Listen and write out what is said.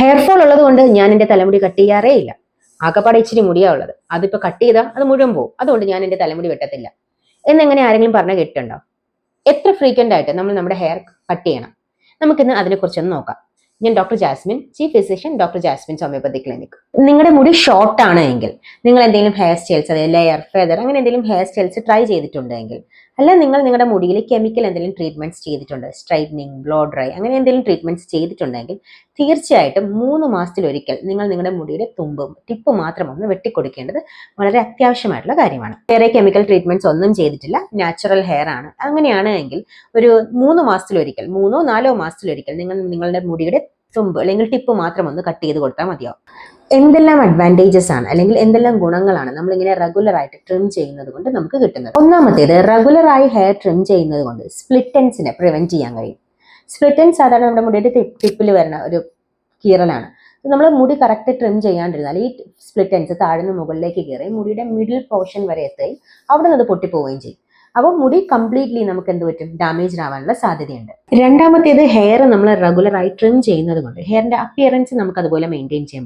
Hair fall ഉള്ളത് കൊണ്ട് ഞാൻ എന്റെ തലമുടി കട്ട് ചെയ്യാറേ ഇല്ല. ആകപ്പാടെ ഇച്ചിരി മുടിയാ ഉള്ളത്. അതിപ്പോ കട്ട് ചെയ്താൽ അത് മുഴുവൻ പോകും അതുകൊണ്ട് ഞാൻ എന്റെ തലമുടി വെട്ടത്തില്ല. എന്നെങ്ങനെ ആരെങ്കിലും പറഞ്ഞ കേട്ടിട്ടുണ്ടോ? എത്ര ഫ്രീക്വന്റ് ആയിട്ട് നമ്മൾ നമ്മുടെ ഹെയർ കട്ട് ചെയ്യണം. നമുക്കിന്ന് അതിനെക്കുറിച്ചൊന്ന് നോക്കാം. ഞാൻ doctor Jasmine chief physician doctor Jasmine homoeopathy clinic നിങ്ങളുടെ മുടി ഷോർട്ട് ആണ് എങ്കിൽ നിങ്ങൾ എന്തെങ്കിലും ഹെയർ സ്റ്റൈൽസ് അതായത് ലെയർ ഫെദർ അങ്ങനെ എന്തെങ്കിലും ഹെയർ സ്റ്റൈൽസ് ട്രൈ ചെയ്തിട്ടുണ്ടെങ്കിൽ അല്ല നിങ്ങൾ നിങ്ങളുടെ മുടിയിൽ കെമിക്കൽ എന്തെങ്കിലും ട്രീറ്റ്മെന്റ്സ് ചെയ്തിട്ടുണ്ട് സ്ട്രൈറ്റനിങ് ബ്ലോ ഡ്രൈ അങ്ങനെ എന്തെങ്കിലും ട്രീറ്റ്മെന്റ്സ് ചെയ്തിട്ടുണ്ടെങ്കിൽ തീർച്ചയായിട്ടും മൂന്ന് മാസത്തിലൊരിക്കൽ നിങ്ങൾ നിങ്ങളുടെ മുടിയുടെ തുമ്പും ടിപ്പ് മാത്രം ഒന്ന് വെട്ടിക്കൊടുക്കേണ്ടത് വളരെ അത്യാവശ്യമായിട്ടുള്ള കാര്യമാണ്. വേറെ കെമിക്കൽ ട്രീറ്റ്മെന്റ്സ് ഒന്നും ചെയ്തിട്ടില്ല നാച്ചുറൽ ഹെയർ ആണ്. അങ്ങനെയാണ് എങ്കിൽ ഒരു മൂന്ന് മാസത്തിലൊരിക്കൽ മൂന്നോ നാലോ മാസത്തിലൊരിക്കൽ നിങ്ങൾ നിങ്ങളുടെ മുടിയുടെ തുമ്പ് അല്ലെങ്കിൽ ടിപ്പ് മാത്രം ഒന്ന് കട്ട് ചെയ്ത് കൊടുത്താൽ മതിയാവും. എന്തെല്ലാം അഡ്വാന്റേജസ് ആണ്? അല്ലെങ്കിൽ എന്തെല്ലാം ഗുണങ്ങളാണ് നമ്മൾ ഇങ്ങനെ റെഗുലർ ആയിട്ട് ട്രിം ചെയ്യുന്നത് കൊണ്ട് നമുക്ക് കിട്ടുന്നത്? ഒന്നാമത്തേത് ആയി ഹെയർ ട്രിം ചെയ്യുന്നത് കൊണ്ട് സ്പ്ലിറ്റൻസിനെ പ്രിവെന്റ് ചെയ്യാൻ കഴിയും. സ്പ്ലിറ്റൻസ് സാധാരണ നമ്മുടെ മുടിയുടെ ടിപ്പിൽ വരുന്ന ഒരു കീറലാണ്. നമ്മൾ മുടി കറക്റ്റ് ട്രിം ചെയ്യാണ്ടിരുന്നാൽ ഈ സ്പ്ലിറ്റൻസ് താഴ്ന്ന് മുകളിലേക്ക് കയറി മുടിയുടെ മിഡിൽ പോർഷൻ വരെ എത്തുകയും അവിടെ നിന്ന് പൊട്ടിപ്പോവുകയും ചെയ്യും. അപ്പോൾ മുടി കംപ്ലീറ്റ്ലി നമുക്ക് എന്ത് പറ്റും? ഡാമേജ് ആവാനുള്ള സാധ്യതയുണ്ട്. രണ്ടാമത്തേത് ഹെയർ നമ്മൾ റെഗുലർ ആയി ട്രിം ചെയ്യുന്നത് കൊണ്ട് ഹെയറിന്റെ അപ്പിയറൻസ് നമുക്ക് അതുപോലെ മെയിന്റെയിൻ ചെയ്യാൻ